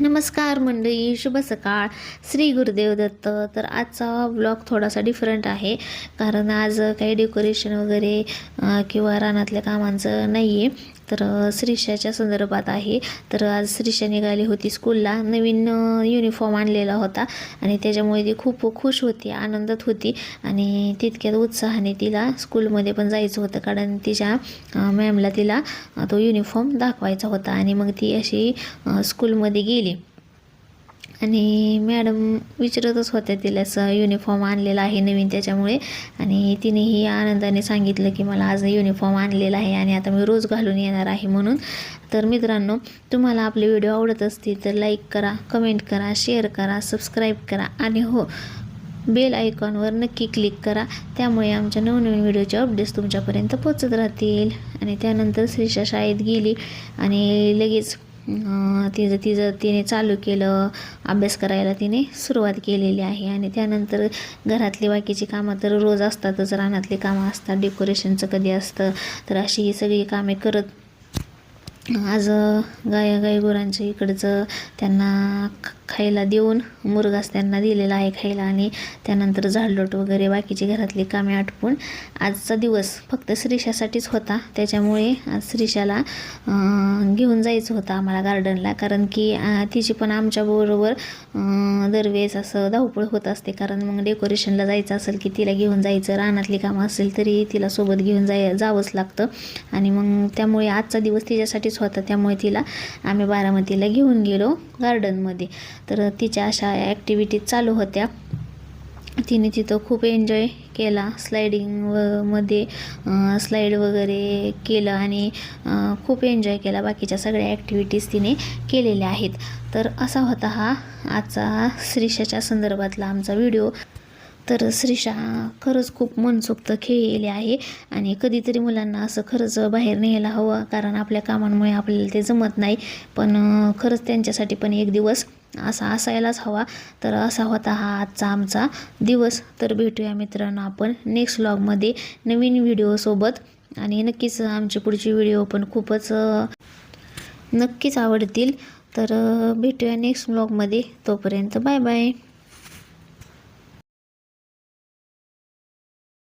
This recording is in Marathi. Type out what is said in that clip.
नमस्कार मंडळी शुभ सकाळ. श्री गुरुदेव दत्त. तर आजचा ब्लॉग थोडासा डिफरंट आहे. कारण आज काही डेकोरेशन वगैरे किंवा रानातल्या कामांचं नाही आहे तर अं, श्रीषाच्या संदर्भात आहे. तर आज श्रीषा निघाली होती स्कूलला नवीन युनिफॉर्म आणलेला होता आणि त्याच्यामुळे ती खूप खुश होती आनंदात होती आणि तितक्यात उत्साहाने तिला स्कूलमध्ये पण जायचं होतं कारण तिच्या मॅमला तिला तो युनिफॉर्म दाखवायचा होता आणि मग ती अशी स्कूलमध्ये गेली. आणि मॅडम विचारतच होत्या तिला असं युनिफॉर्म आणलेला आहे नवीन त्याच्यामुळे. आणि तिनेही आनंदाने सांगितलं की मला आज युनिफॉर्म आणलेला आहे आणि आता मी रोज घालून येणार आहे म्हणून. तर मित्रांनो तुम्हाला आपले व्हिडिओ आवडत असतील तर लाईक करा कमेंट करा शेअर करा सबस्क्राईब करा आणि हो बेल आयकॉनवर नक्की क्लिक करा. त्यामुळे आमच्या नवनवीन व्हिडिओचे अपडेट्स तुमच्यापर्यंत पोचत राहतील. आणि त्यानंतर श्रीषा शाळेत गेली आणि लगेच तिचं तिचं तिने चालू केलं अभ्यास करायला तिने सुरुवात केलेली आहे. आणि त्यानंतर घरातली बाकीची कामं तर रोज असतातच रानातली कामं असतात डेकोरेशनचं कधी असतं तर अशी ही सगळी कामे करत आज गाय गाय गुरांच्या इकडचं त्यांना खायला देऊन मुरगास त्यांना दिलेला आहे खायला आणि त्यानंतर झाडलोट वगैरे बाकीची घरातली कामे आटपून आजचा दिवस फक्त श्रीषासाठीच होता. त्याच्यामुळे आज श्रीशाला घेऊन जायचं होतं आम्हाला गार्डनला कारण की तिची पण आमच्याबरोबर दरवेळेस असं धावपळ होत असते. कारण मग डेकोरेशनला जायचं असेल की तिला घेऊन जायचं रानातली कामं असेल तरी तिला सोबत घेऊन जाय जावंच लागतं. आणि मग त्यामुळे आजचा दिवस तिच्यासाठीच होता. त्यामुळे तिला आम्ही बारामतीला घेऊन गेलो गार्डनमध्ये तर तिच्या अशा ॲक्टिव्हिटीज चालू होत्या. तिने तिथं खूप एन्जॉय केला. स्लायडिंग व मध्ये स्लाईड वगैरे केलं आणि खूप एन्जॉय केला. बाकीच्या सगळ्या ॲक्टिव्हिटीज तिने केलेल्या आहेत. तर असा होता हा आजचा श्रीषाच्या संदर्भातला आमचा व्हिडिओ तर श्रीषा खरंच खूप मनसोक्त खेळलेली आहे आणि कधीतरी मुलांना असं खरंच बाहेर न्यायला हवं कारण आपल्या कामांमुळे आपल्याला ते जमत नाही. पण खरंच त्यांच्यासाठी पण एक दिवस असा असायलाच हवा. तर असा होता हा आजचा आमचा दिवस. तर भेटूया मित्रांनो आपण नेक्स्ट व्लॉगमध्ये नवीन व्हिडिओसोबत आणि नक्कीच आमची पुढची व्हिडिओ पण खूपच नक्कीच आवडतील. तर भेटूया नेक्स्ट व्लॉगमध्ये तोपर्यंत बाय बाय